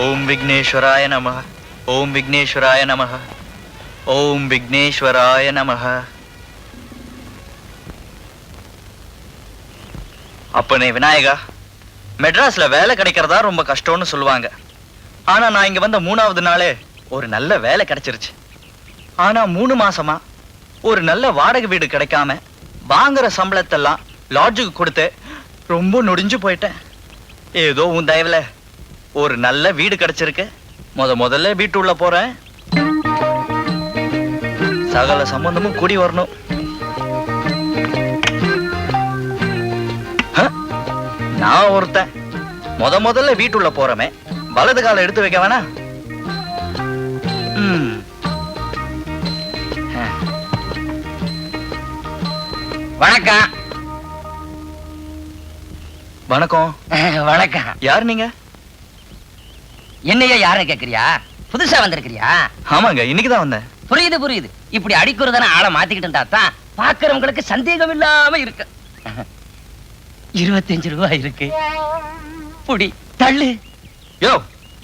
ஓம் விக்னேஸ்வராய நம ஓம் விக்னேஸ்வராய நம ஓம் விக்னேஸ்வராய நம அப்பனே விநாயகா மெட்ராஸ்ல வேலை கிடைக்கிறதா ரொம்ப கஷ்டம்னு சொல்லுவாங்க. ஆனா நான் இங்க வந்த மூணாவது நாளே ஒரு நல்ல வேலை கிடைச்சிருச்சு. ஆனா மூணு மாசமா ஒரு நல்ல வாடகை வீடு கிடைக்காம வாங்குற சம்பளத்தெல்லாம் லாட்ஜுக்கு கொடுத்து ரொம்ப நொடிஞ்சு போயிட்டேன். ஏதோ உன் தயவில் ஒரு நல்ல வீடு கிடைச்சிருக்கு. முத முதல்ல வீட்டு உள்ள போறேன். சகல சம்பந்தமும் கூடி வரணும்? நான் ஒருத்தன். முத முதல்ல வீட்டுள்ள போறமே. வலது காலை எடுத்து வைக்க வேணா. வணக்கம். வணக்கம். வணக்கம். யார் நீங்க? என்னைய யார கேக்குறியா? புதுசா வந்திருக்கிறியா? ஆமாங்க இன்னைக்கு தான் வந்தேன். புரியுது புரியுது. இப்படி அடிக்குறதான ஆளை மாத்திக்கிட்டு இருந்தா தான் பாக்குறவங்களுக்கு சந்தேகம் இல்லாம இருக்கு. இருபத்தஞ்சு ரூபாய் இருக்கு. புடி தள்ளு. யோ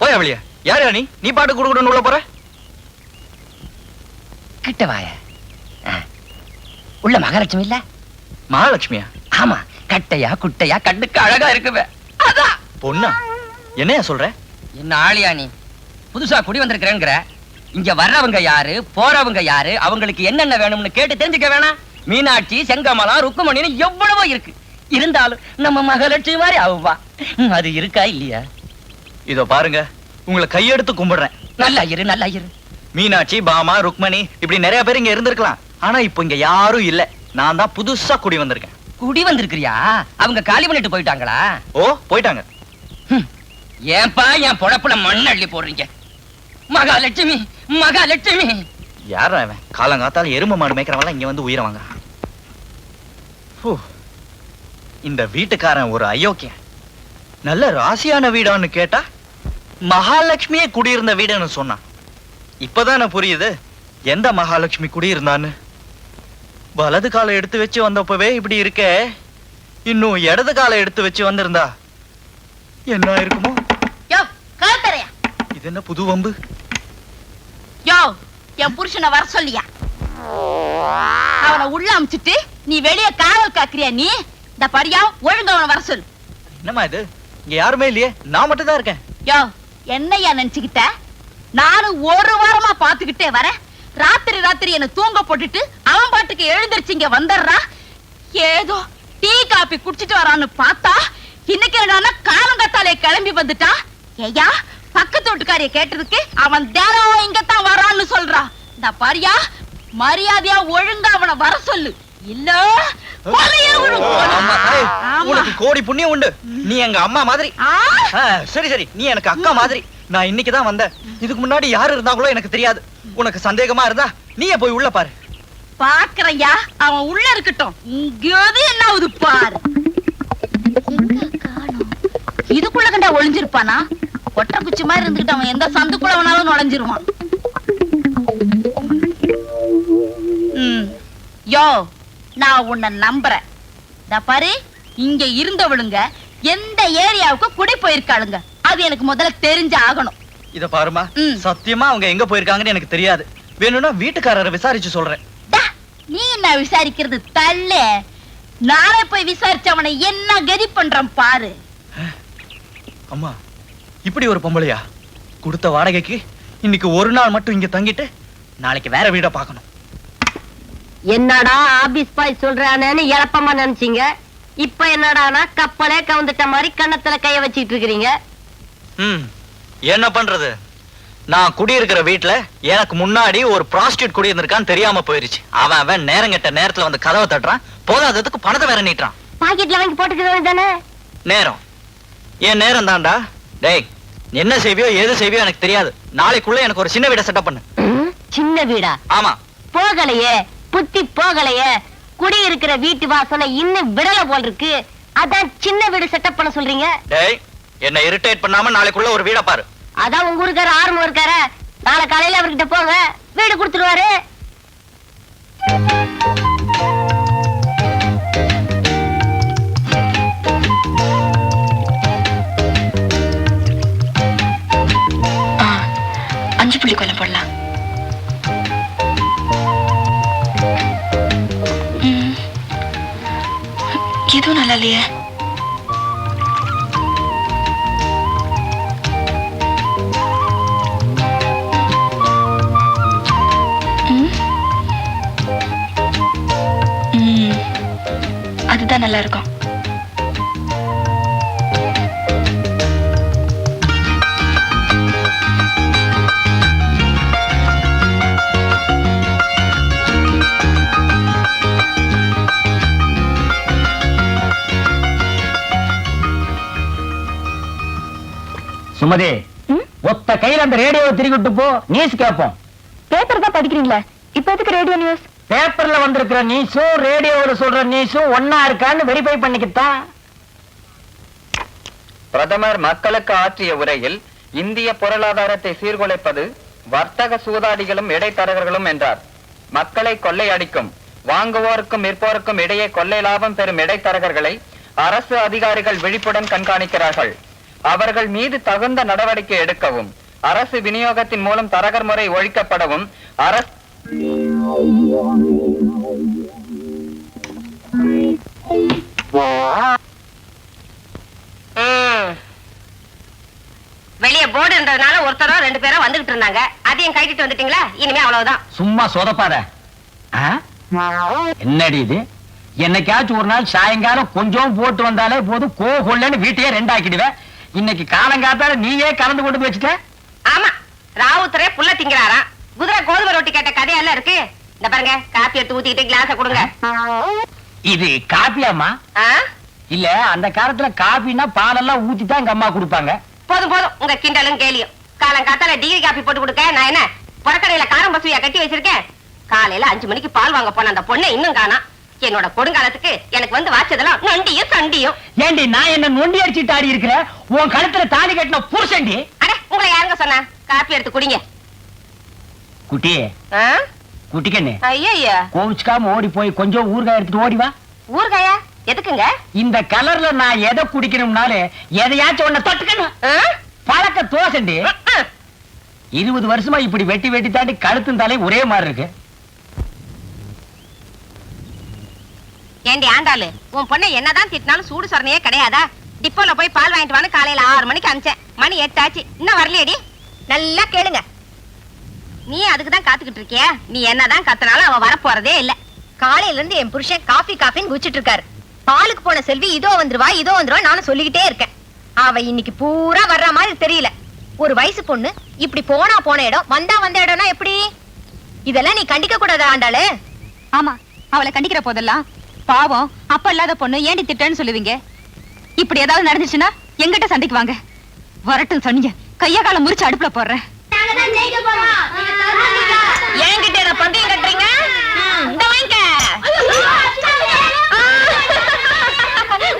போய் அவளியா. யார் நீ? நீ பாட்டு குடுக்கணும்னு உள்ள போற? கிட்ட வாய. உள்ள மகாலட்சுமி இல்ல? மகாலட்சுமியா? ஆமா கட்டையா குட்டையா கண்ணுக்கு அழகா இருக்குவே அதான் பொண்ணா? என்னையா சொல்ற? என்ன ஆளியா நீ? புதுசா குடி வந்திருக்கிறேங்கிற. இங்க வர்றவங்க யாரு போறவங்க யாரு அவங்களுக்கு என்னென்ன வேணும்னு கேட்டு தெரிஞ்சுக்க வேணாம். மீனாட்சி செங்கமலம் ருக்குமணின்னு எவ்வளவோ இருக்கு. இருந்தாலும் நம்ம மகாலட்சுமி மாதிரி அவ்வா. அது இருக்கா இல்லையா? இதோ பாருங்க உங்களை கையெடுத்து கும்பிடுறேன். நல்லா இரு நல்லா இரு. மீனாட்சி பாமா ருக்மணி இப்படி நிறைய பேர் இங்க இருந்திருக்கலாம். ஆனா இப்போ இங்க யாரும் இல்ல. நான் தான் புதுசா குடி வந்திருக்கேன். குடி வந்திருக்கிறியா? அவங்க காலி பண்ணிட்டு போயிட்டாங்களா? ஓ போயிட்டாங்க. ஏன்பா என் பொழப்புல மண் அள்ளி போடுறீங்க? மகாலட்சுமி மகாலட்சுமி! யாரா அவன் காலங்காத்தால எரும மாடு மேய்க்கிறவங்க இங்க வந்து உயிரவாங்க இந்த வீட்டுக்காரன் ஒரு அயோக்கியன். நல்ல ராசியான வீடான்னு கேட்டா மகாலட்சுமியே குடியிருந்த வீடுன்னு சொன்னான். இப்பதான புரியுது எந்த மகாலட்சுமி குடியிருந்தான்னு? வலது காலை எடுத்து வச்சு வந்தப்பவே இப்படி இருக்கே. இன்னும் இடது காலை எடுத்து வச்சு வந்திருந்தா என்ன இருக்குமோ இது என்ன புது வம்பு? யோ என் புருஷனை வர சொல்லியா? அவனை உள்ள அமிச்சிட்டு நீ வெளிய காவல் காக்குறியா நீ? இந்த படியா ஒழுங்கு அவனை வர சொல்லு. என்னம்மா இது? இங்க யாருமே இல்லையே. நான் மட்டும் தான் இருக்கேன். யோ என்னையா நினைச்சுக்கிட்ட? நானும் ஒரு வாரமா பாத்துக்கிட்டே வரேன். ராத்திரி ராத்திரி என்ன தூங்க போட்டுட்டு அவன் பாட்டுக்கு எழுந்திருச்சு இங்க வந்துடுறா. ஏதோ டீ காபி குடிச்சிட்டு வரான்னு பார்த்தா இன்னைக்கு என்னடான்னா காலங்கத்தாலே கிளம்பி வந்துட்டா. ஏயா பக்கத்து வீட்டுக்காரிய கேட்டதுக்கு அவன் தினம் இங்கத்தான் வரான்னு சொல்றான் இந்த பாரியா மரியாதையா ஒழுங்கா அவனை வர சொல்லு இல்ல உனக்கு கோடி புண்ணியம் உண்டு நீ எங்க அம்மா மாதிரி சரி சரி நீ எனக்கு அக்கா மாதிரி நான் இன்னைக்கு தான் வந்தேன் இதுக்கு முன்னாடி யாரு இருந்தாங்களோ எனக்கு தெரியாது உனக்கு சந்தேகமா இருந்தா நீயே போய் உள்ள பாரு பாக்குறையா அவன் உள்ள இருக்கட்டும் இங்கேயாவது என்ன ஆகுது பாரு இதுக்குள்ள கண்டா ஒளிஞ்சிருப்பானா ஒற்றை குச்சி மாதிரி இருந்துகிட்டு அவன் எந்த சந்துக்குள்ள வேணாலும் நுழைஞ்சிருவான். யோ நான் உன்னை நம்புறேன். பாரு இங்க இருந்தவளுங்க எந்த ஏரியாவுக்கு குடி போயிருக்காளுங்க? அது எனக்கு முதல்ல தெரிஞ்சு ஆகணும். இத பாருமா. சத்தியமா அவங்க எங்க போயிருக்காங்கன்னு எனக்கு தெரியாது. வேணும்னா வீட்டுக்காரரை விசாரிச்சு சொல்றேன். நீ என்ன விசாரிக்கிறது தள்ளு. நானே போய் விசாரிச்சு அவனை என்ன கதி பண்றான் பாரு. அம்மா இப்படி ஒரு பொம்பளையா? கொடுத்த வாடகைக்கு இன்னைக்கு ஒரு நாள் மட்டும் இங்க தங்கிட்டு நாளைக்கு வேற வீட பார்க்கணும். என்னடா ஆபீஸ் பாய் சொல்றானேன்னு இழப்பமா நினைச்சீங்க? இப்ப என்னடானா கப்பலே கவுந்துட்ட மாதிரி கன்னத்துல கைய வச்சிட்டு இருக்கிறீங்க? ம் என்ன பண்றது? நான் குடியிருக்கிற வீட்ல எனக்கு முன்னாடி ஒரு ப்ராஸ்டியூட் குடியிருந்திருக்கான்னு தெரியாம போயிருச்சு. அவன் அவன் நேரங்கெட்ட நேரத்துல வந்து கதவை தட்டுறான். போதாததுக்கு பணத்தை வேற நீட்டுறான். பாக்கெட்ல வாங்கி போட்டுக்கிறது தானே? நேரம். என் நேரம் தான்டா. டேய் என்ன செய்வியோ எது செய்வியோ எனக்கு தெரியாது. நாளைக்குள்ள எனக்கு ஒரு சின்ன வீட செட்டப் பண்ணு. சின்ன வீடா? ஆமா. போகலையே புத்தி போகலையே. குடி இருக்கிற வீட்டு வாசனை இன்னும் விடல போல் இருக்கு அதான் சின்ன வீடு செட்டப் பண்ண சொல்றீங்க? டேய் என்ன இரிட்டேட் பண்ணாம நாளைக்குள்ள ஒரு வீட பாரு. அதான் உங்க ஊருக்கார ஆர்வம் இருக்கார நாளை காலையில அவர்கிட்ட போங்க. வீடு கொடுத்துருவாரு. பண்ணலையே அதுதான் நல்லா இருக்கும். சுமதி? ஒத்த கையில அந்த ரேடியோவை திருக்கிட்டு போ நியூஸ் கேட்போம் பேப்பர் தான் படிக்கிறீங்களா? இப்ப எதுக்கு ரேடியோ நியூஸ் பேப்பர்ல வந்திருக்கிற நியூஸும் ரேடியோவில் சொல்ற நியூஸும் ஒன்னா இருக்கான்னு வெரிஃபை பண்ணிக்கிட்டான். பிரதமர் மக்களுக்கு ஆற்றிய உரையில் இந்திய பொருளாதாரத்தை சீர்குலைப்பது வர்த்தக சூதாடிகளும் இடைத்தரகர்களும் என்றார். மக்களை கொள்ளையடிக்கும் வாங்குவோருக்கும் விற்போருக்கும் இடையே கொள்ளை லாபம் பெறும் இடைத்தரகர்களை அரசு அதிகாரிகள் விழிப்புடன் கண்காணிக்கிறார்கள். அவர்கள் மீது தகுந்த நடவடிக்கை எடுக்கவும் அரசு விநியோகத்தின் மூலம் தரகர் முறை ஒழிக்கப்படவும் அரசு வெளிய போர்டு இருந்ததுனால ஒருத்தரோ ரெண்டு பேரோ வந்துகிட்டு இருந்தாங்க. அதையும் கைட்டிட்டு வந்துட்டீங்களா? இனிமே அவ்வளவுதான். சும்மா சொதப்பாத? என்னடி இது? என்னைக்காச்சும் ஒரு நாள் சாயங்காலம் கொஞ்சம் போட்டு வந்தாலே போதும். கோ கொள்ளன்னு வீட்டையே ரெண்டாக்கிடுவேன் இன்னைக்கு காலங்காத்தால நீயே கலந்து கொண்டு போய் வச்சுட்ட? ஆமா. ராவுத்தரே புள்ள திங்கிறாராம் குதிரை கோதுமை ரொட்டி கேட்ட கதையெல்லாம் இருக்கு. இந்த பாருங்க காப்பி எடுத்து ஊத்திக்கிட்டு கிளாஸ கொடுங்க. இது காப்பியாமா? இல்ல அந்த காலத்துல காப்பின்னா பாலெல்லாம் ஊத்தி தான் எங்க அம்மா கொடுப்பாங்க. போதும் போதும். உங்க கிண்டலும் கேலியும். காலம் காத்தால டிகிரி காப்பி போட்டு கொடுக்க. நான் என்ன புறக்கடையில காரம் பசுவியா கட்டி வச்சிருக்கேன்? காலையில அஞ்சு மணிக்கு பால் வாங்க போன அந்த பொண்ணை இன்னும் காணாம் என்னோட கொடுங்காலத்துக்கு எனக்கு வந்து வாச்சதெல்லாம் நொண்டியும் சண்டியும். ஏண்டி நான் என்ன நொண்டி அடிச்சுட்டு ஆடி இருக்கிறேன் உன் கழுத்துல தாலி கட்டின புருஷன்டி? அட உங்களை யாருங்க சொன்னா? காப்பி எடுத்து குடிங்க. குட்டி ஆ? குட்டிக்கண்ணு. ஐயையா கோவிச்சுக்காம ஓடி போய் கொஞ்சம் ஊறுகாய் எடுத்துட்டு ஓடி வா. ஊறுகாயா? எதுக்குங்க? இந்த கலர்ல நான் எதை குடிக்கணும்னாலே எதையாச்சும் ஒண்ண தொட்டுக்கணும்? பழக்க தோசண்டி. இருபது வருஷமா இப்படி வெட்டி வெட்டி தாண்டி கழுத்தும் தலை ஒரே மாதிரி இருக்கு. ஏண்டி ஆண்டாளு உன் பொண்ணை என்னதான் திட்டினாலும் சூடு சொரணையே கிடையாதா? டிப்போல போய் பால் வாங்கிட்டு வான்னு காலையில ஆறு மணிக்கு அனுப்பிச்சேன். மணி எட்டாச்சு. இன்னும் வரலையடி? நல்லா கேளுங்க. நீ அதுக்கு தான் காத்துக்கிட்டு இருக்கிய? நீ என்னதான் கத்தனாலும் அவ வரப்போறதே இல்ல. காலையில இருந்து என் புருஷன் காஃபி காஃபின்னு குச்சிட்டு இருக்காரு. பாலுக்கு போன செல்வி இதோ வந்துருவா இதோ வந்துருவா நானும் சொல்லிக்கிட்டே இருக்கேன். அவ இன்னைக்கு பூரா வர்ற மாதிரி தெரியல. ஒரு வயசு பொண்ணு இப்படி போனா போன இடம் வந்தா வந்த இடம்னா எப்படி? இதெல்லாம் நீ கண்டிக்க கூடாதா ஆண்டாளு? ஆமா அவளை கண்டிக்கிற போதெல்லாம் பாவம். அப்ப இல்லாத பொண்ணு ஏண்டி திட்டன்னு சொல்லுவீங்க? இப்படி ஏதாவது நடந்துச்சுன்னா எங்கிட்ட சண்டைக்கு வாங்க. வரட்டும் சொன்னீங்க கைய கால முறிச்சு அடுப்புல போடுறேன். என்கிட்ட என்ன பந்தயம் கட்டுறீங்க? ம், இந்த வாங்கிக்க.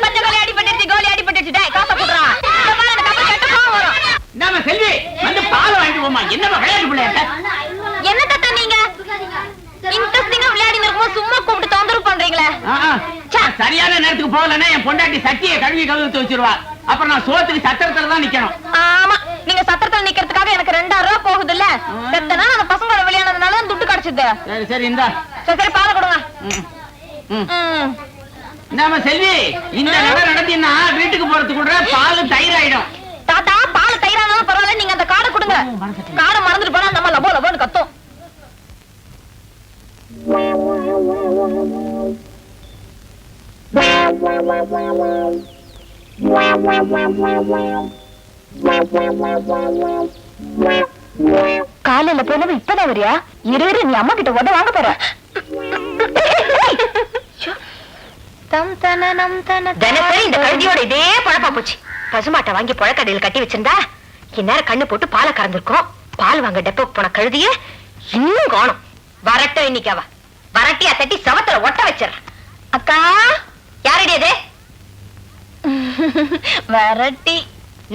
பச்சை கோழி அடிபட்டுச்சு கோழி அடிபட்டுச்சு டேய் காசை போடுறான் இந்த பாரு அந்த கப்பல் கெட்ட கோவம் வரும். நம்ம செல்வி வந்து பால் வாங்கிட்டு போமா என்ன விளையாட்டு பிள்ளையாட்ட? என்ன சரியான நேரத்துக்கு போகலன்னா என் பொண்டாட்டி சட்டியை கழுவி கழுவி வச்சிருவா. அப்புறம் நான் சோத்துக்கு சத்திரத்துல தான் நிக்கணும். ஆமா நீங்க சத்திரத்துல நிக்கிறதுக்காக எனக்கு ரெண்டாயிரம் ரூபாய் போகுது இல்ல செத்தனா அந்த பசங்களோட விளையாடுறதுனால தான் துட்டு கிடைச்சது. சரி சரி இந்தா. சரி சரி பாலை கொடுங்க. ம். ம். ம். நம்ம செல்வி இந்த நகை நடத்தினா வீட்டுக்கு போறதுக்கு கூட பால் தயிர் ஆயிடும் தாத்தா பால் தயிரானாலும் பரவாயில்ல நீங்க அந்த காடை கொடுங்க. காடை மறந்துட்டு போனா நம்ம லபோ லபோன்னு கத்தும். காலையில போனவ இப்பதான் வரியா? இரு இரு நீ அம்மா கிட்ட உத வாங்க போற. தினசரி இந்த கழுதியோட இதே பழப்பா போச்சு. பசுமாட்டை வாங்கி புழக்கடையில் கட்டி வச்சிருந்தா இந்நேரம் கண்ணு போட்டு பாலை கறந்துருக்கோம். பால் வாங்க போன கழுதிய இன்னும் காணும் வரட்டும் இன்னைக்கு அவ. வரட்டியா தட்டி சவத்துல ஒட்ட வச்சிடறேன். அக்கா யாரடி அது? வரட்டி.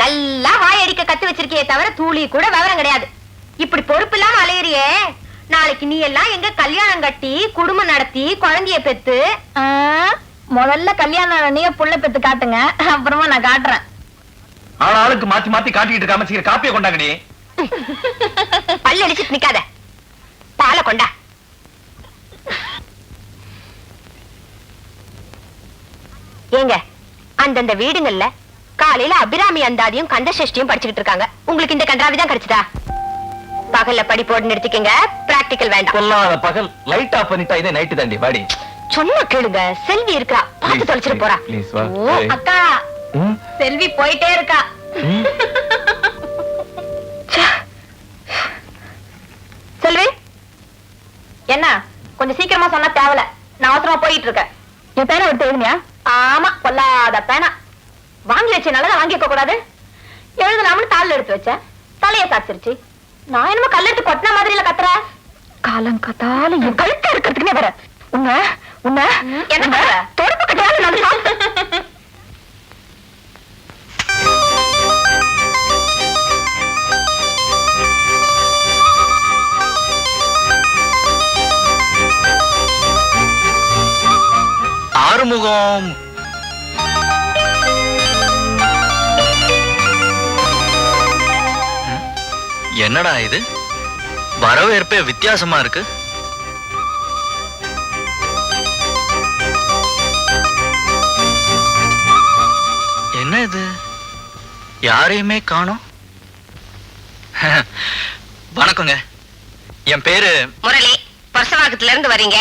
நல்லா வாயடிக்க கத்து வச்சிருக்கியே தவிர தூளி கூட விவரம் கிடையாது. இப்படி பொறுப்பு இல்லாம அலையறியே. நாளைக்கு நீ எல்லாம் எங்க கல்யாணம் கட்டி குடும்பம் நடத்தி குழந்தைய பெத்து. முதல்ல கல்யாணம் நீங்க புள்ள பெத்து காட்டுங்க. அப்புறமா நான் காட்டுறேன். ஆனா ஆளுக்கு மாத்தி மாத்தி காட்டிக்கிட்டு இருக்காம சீக்கிரம் காப்பியை கொண்டாங்கடி. பல்லு அடிச்சிட்டு நிக்காத. பாலை கொண்டா. ஏங்க அந்தந்த வீடுங்கள்ல காலையில அபிராமி அந்தாதியும் கந்த சஷ்டியும் படிச்சுக்கிட்டு இருக்காங்க. உங்களுக்கு இந்த கன்றாவி தான் கிடைச்சதா? பகல்ல படிப்போடு நிறுத்திக்கங்க பிராக்டிக்கல் வேண்டாம். கொல்லாத பகல் லைட் ஆஃப் பண்ணிட்டா இதே நைட்டு தாண்டி வாடி. சொன்னா கேளுங்க. செல்வி இருக்கா பார்த்து தொலைச்சிட்டு போறா. ஓ. அக்கா. செல்வி போயிட்டே இருக்கா. செல்வி என்ன? கொஞ்சம் சீக்கிரமா சொன்னா தேவல. நான் அவசரமா போயிட்டு இருக்கேன். என் பேனை எடுத்து எழுதுனியா? ஆமா கொல்லாத பேனா. வாங்கி வச்ச நல்லதா வாங்கி வைக்க கூடாது. எழுதலாம்னு தாள் எடுத்து வச்சேன். தலைய சாச்சிருச்சு நான் என்னமோ கல்லெடுத்து கொட்டின மாதிரி இல்ல கத்துற. காலம் கத்தால என் கழுத்த இருக்கிறதுக்குனே வர. உன்ன உன்ன என்ன தொடப்பு கட்டாலும் ஆறுமுகம் என்னடா இது? வரவேற்பே வித்தியாசமா இருக்கு. என்ன இது? யாரையுமே காணோம்? வணக்கங்க. என் பேரு முரளி பரசவாக்கத்துல இருந்து வரீங்க.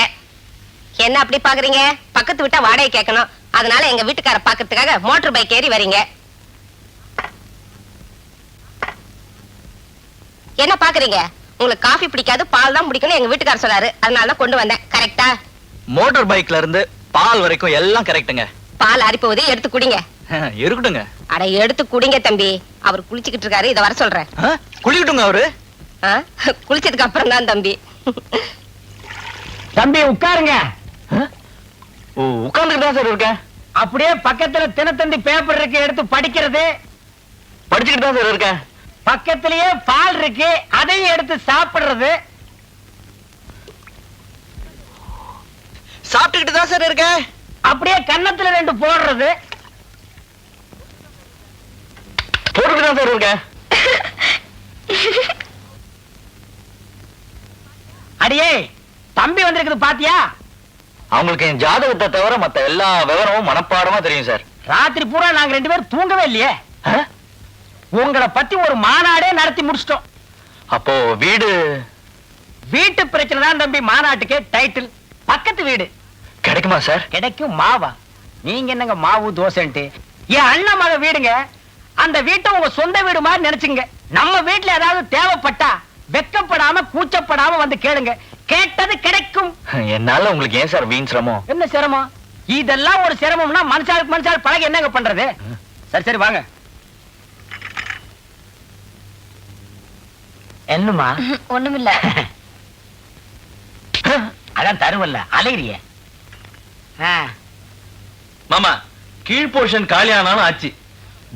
என்ன அப்படி பாக்குறீங்க? பக்கத்து விட்டா வாடகை கேட்கணும். அதனால எங்க வீட்டுக்கார பாக்கிறதுக்காக மோட்டார் பைக் ஏறி வரீங்க. என்ன பாக்குறீங்க? உங்களுக்கு காஃபி பிடிக்காது பால் தான் பிடிக்கணும் எங்க வீட்டுக்கார சொன்னாரு. அதனால தான் கொண்டு வந்தேன். கரெக்டா மோட்டார் பைக்ல இருந்து பால் வரைக்கும் எல்லாம் கரெக்ட்டுங்க பால் அரிப்போது எடுத்து குடிங்க. இருக்கட்டுங்க அட எடுத்து குடிங்க தம்பி. அவர் குளிச்சுக்கிட்டு இருக்காரு. இத வர சொல்றேன். குளிக்கட்டுங்க அவரு? குளிச்சதுக்கு அப்புறம் தான் தம்பி. தம்பி உட்காருங்க. உட்கார்ந்துட்டு தான் சார் இருக்கேன். அப்படியே பக்கத்துல தினத்தந்தி பேப்பர் இருக்கு எடுத்து படிக்கிறது. படிச்சுக்கிட்டு தான் சார் இருக்கேன். பக்கத்திலேயே பால் இருக்கு அதையும் எடுத்து சாப்பிடுறது. சாப்பிட்டுக்கிட்டு தான் சார் இருக்கேன். அப்படியே கன்னத்துல ரெண்டு போடுறது. போட்டுக்கிட்டு தான் சார் இருக்கேன். அடியே தம்பி வந்திருக்குது பாத்தியா? அவங்களுக்கு என் ஜாதகத்தை தவிர மத்த எல்லா விவரமும் மனப்பாடமா தெரியும் சார். ராத்திரி பூரா நாங்க ரெண்டு பேரும் தூங்கவே இல்லையே? உங்களை பத்தி ஒரு மாநாடே நடத்தி முடிச்சிட்டோம். அப்போ வீடு? வீட்டு பிரச்சனை தான் தம்பி மாநாட்டுக்கே டைட்டில் பக்கத்து வீடு. கிடைக்குமா சார்? கிடைக்கும் மாவா. நீங்க என்னங்க மாவு தோசைன்ட்டு? என் அண்ணன் மக வீடுங்க. அந்த வீட்டை உங்க சொந்த வீடு மாதிரி நினைச்சுங்க. நம்ம வீட்டுல ஏதாவது தேவைப்பட்டா வெக்கப்படாம கூச்சப்படாம வந்து கேளுங்க. கேட்டது கிடைக்கும். என்னால உங்களுக்கு ஏன் சார் வீண் சிரமம்? என்ன சிரமம்? இதெல்லாம் ஒரு சிரமம்னா மனுஷாளுக்கு மனுஷாள் பழக என்னங்க பண்றது? சரி சரி வாங்க. என்னமா ஒண்ணுமில்ல. அதான் தருவல்ல அலையிறிய. மாமா கீழ் போர்ஷன் காலியானாலும் ஆச்சு.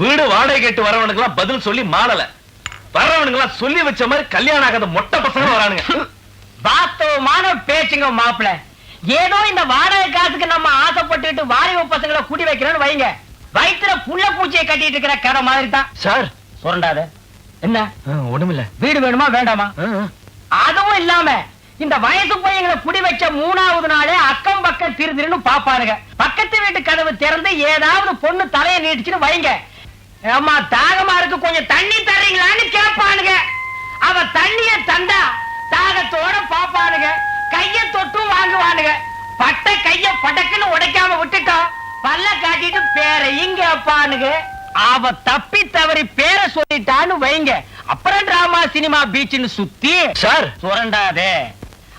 வீடு வாடகை கேட்டு வரவனுக்கெல்லாம் பதில் சொல்லி மாளல. வர்றவனுக்கெல்லாம் சொல்லி வச்ச மாதிரி கல்யாணம் ஆகாத மொட்டை பசங்க வரானுங்க. வாஸ்தவமான பேச்சுங்க மாப்பிள. ஏதோ இந்த வாடகை காசுக்கு நம்ம ஆசைப்பட்டுட்டு வாலிப பசங்களை குடி வைக்கிறோம்னு வைங்க. வயிற்றுல புள்ள பூச்சியை கட்டிட்டு இருக்கிற கடை மாதிரி தான் சார். சுரண்டாத. என்ன? ஒண்ணுமில்ல. வீடு வேணுமா வேண்டாமா? அதுவும் இல்லாம இந்த வயசு பையங்களை குடி வச்ச மூணாவது நாளே அக்கம் பக்கம் திரு பாப்பானுங்க. பக்கத்து வீட்டு கதவு திறந்து ஏதாவது பொண்ணு தலையை நீட்டிச்சுன்னு வைங்க. ஏமா தாகமா இருக்கு கொஞ்சம் தண்ணி தர்றீங்களான்னு கேட்பானுங்க வாங்குவானுங்க பட்ட கைய படக்குன்னு உடைக்காம விட்டுட்டோம் பல்ல காட்டிட்டு பேரையும் கேட்பானுங்க அவ தப்பி தவறி பேரை சொல்லிட்டான்னு வைங்க. அப்புறம் டிராமா சினிமா பீச்னு சுத்தி சார். சுரண்டாதே.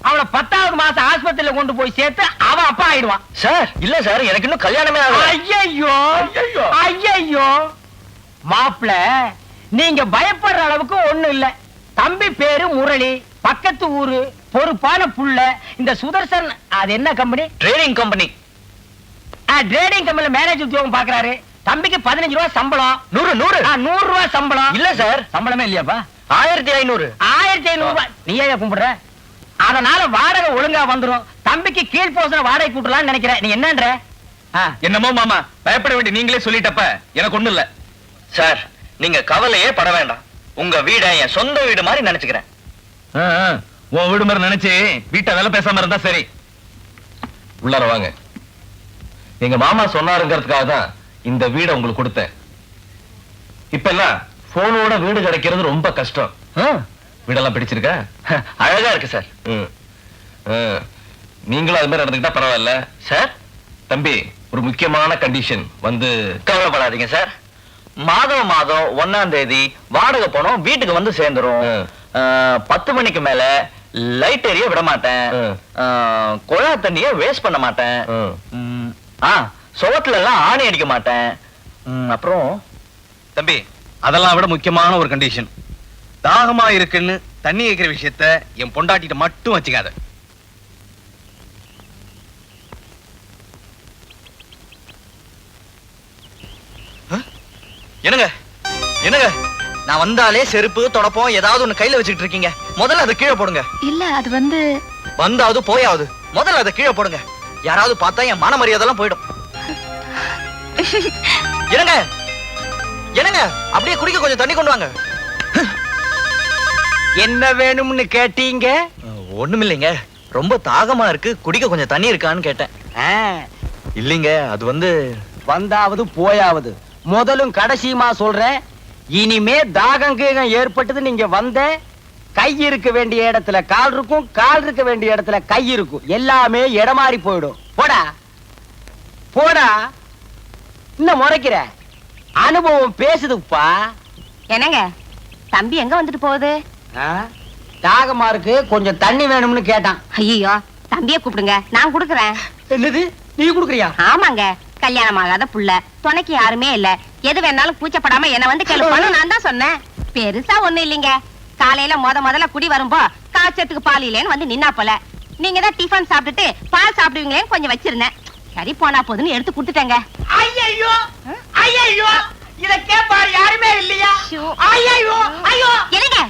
அவளை பத்தாவது மாசம் ஆஸ்பத்திரியில கொண்டு போய் சேர்த்து அவன் அப்பா ஆயிடுவான். சார் இல்ல சார் எனக்கு இன்னும் கல்யாணமே ஆகல. ஐயையோ. ஐயையோ. ஐயையோ. மாப்பிள நீங்க பயப்படுற அளவுக்கு ஒண்ணு இல்ல. தம்பி பேரு முரளி. பக்கத்து ஊரு பொறுப்பான புள்ள இந்த சுதர்சன் அது என்ன கம்பெனி ட்ரேடிங் கம்பெனி ட்ரேடிங் கம்பெனில மேனேஜ் உத்தியோகம் பாக்குறாரு தம்பிக்கு பதினஞ்சு ரூபாய் சம்பளம். நூறு நூறு. நூறு ரூபாய் சம்பளம். இல்ல சார் சம்பளமே இல்லையாப்பா? ஆயிரத்தி ஐநூறு. ஆயிரத்தி ஐநூறு ரூபாய் நீ ஏன் கும்பிடுற? அதனால வாடகை ஒழுங்கா வந்துரும். தம்பிக்கு கீழ் போசன வாடகை கூட்டலாம்னு நினைக்கிறேன். நீ என்னன்ற? என்னமோ மாமா. பயப்பட வேண்டிய நீங்களே சொல்லிட்டப்ப எனக்கு ஒண்ணும் இல்ல. சார் நீங்க கவலையே பட வேண்டாம். உங்க வீட என் சொந்த வீடு மாதிரி நினைச்சுக்கிறேன். உன் வீடு மாதிரி நினைச்சு வீட்டை வேலை பேசாம இருந்தா சரி. உள்ளார வாங்க. எங்க மாமா சொன்னாருங்கிறதுக்காக தான் இந்த வீடை உங்களுக்கு கொடுத்தேன். இப்ப எல்லாம் போனோட வீடு கிடைக்கிறது ரொம்ப கஷ்டம். வீடெல்லாம் பிடிச்சிருக்கா? அழகா இருக்கு சார். நீங்களும் அது மாதிரி நடந்துக்கிட்டா பரவாயில்ல. சார்? தம்பி ஒரு முக்கியமான கண்டிஷன் வந்து கவலைப்படாதீங்க சார். மாதம் மாதம் ஒண்ணாம் தேதி வாடகை பணம் வீட்டுக்கு வந்து சேர்ந்துரும். பத்து மணிக்கு மேல லைட் எரிய விட மாட்டேன். குழா தண்ணிய வேஸ்ட் பண்ண மாட்டேன். ம். ம், ஆ சுவத்துல எல்லாம் ஆணி அடிக்க மாட்டேன். ம், அப்புறம்? தம்பி அதெல்லாம் விட முக்கியமான ஒரு கண்டிஷன் தாகமா இருக்குன்னு தண்ணி வைக்கிற விஷயத்த என் பொண்டாட்டிட்ட மட்டும் வச்சுக்காத. என்னங்க? என்னங்க? நான் வந்தாலே செருப்பு தொடப்பம் ஏதாவது ஒண்ணு கையில வச்சுக்கிட்டு இருக்கீங்க. முதல்ல அதை கீழே போடுங்க. இல்ல அது வந்து வந்தாவது போயாவது முதல்ல அதை கீழே போடுங்க. யாராவது பார்த்தா என் மான மரியாதைலாம் போயிடும். என்னங்க என்னங்க அப்படியே குடிக்க கொஞ்சம் தண்ணி கொண்டு வாங்க. என்ன வேணும்னு கேட்டீங்க? ஒண்ணும் இல்லைங்க ரொம்ப தாகமா இருக்கு. குடிக்க கொஞ்சம் தண்ணி இருக்கான்னு கேட்டேன். இல்லைங்க அது வந்து வந்தாவது போயாவது. முதலும் கடைசியுமா சொல்றேன். இனிமே தாகம் கீகம் ஏற்பட்டது நீங்க வந்த கை இருக்க வேண்டிய இடத்துல கால் இருக்கும் கால் இருக்க வேண்டிய இடத்துல கை இருக்கும். எல்லாமே இடமாறி போயிடும். போடா. போடா. இன்னும் முறைக்கிற? அனுபவம் பேசுதுப்பா. என்னங்க? தம்பி எங்க வந்துட்டு போகுது? தாகமா இருக்கு கொஞ்சம் தண்ணி வேணும்னு கேட்டான். ஐயோ தம்பிய கூப்பிடுங்க. நான் குடுக்கறேன். என்னது? நீ குடுக்குறியா? ஆமாங்க. கல்யாணம் ஆகாத புள்ள. துணைக்கு யாருமே இல்ல. எது வேணாலும் கூச்சப்படாம என்ன வந்து கேள்வி நான் தான் சொன்னேன். பெருசா ஒண்ணு இல்லைங்க. காலையில முத முதல்ல குடி வரும்போ காய்ச்சத்துக்கு பால் இல்லைன்னு வந்து நின்னா போல. நீங்க தான் டிஃபன் சாப்பிட்டுட்டு பால் சாப்பிடுவீங்களேன்னு கொஞ்சம் வச்சிருந்தேன். சரி போனா போதுன்னு எடுத்து கொடுத்துட்டேங்க. ஐயோ ஐயோ இத கேப்பாரு யாருமே இல்லையா. ஐயோ. ஐயோ! என்னங்க?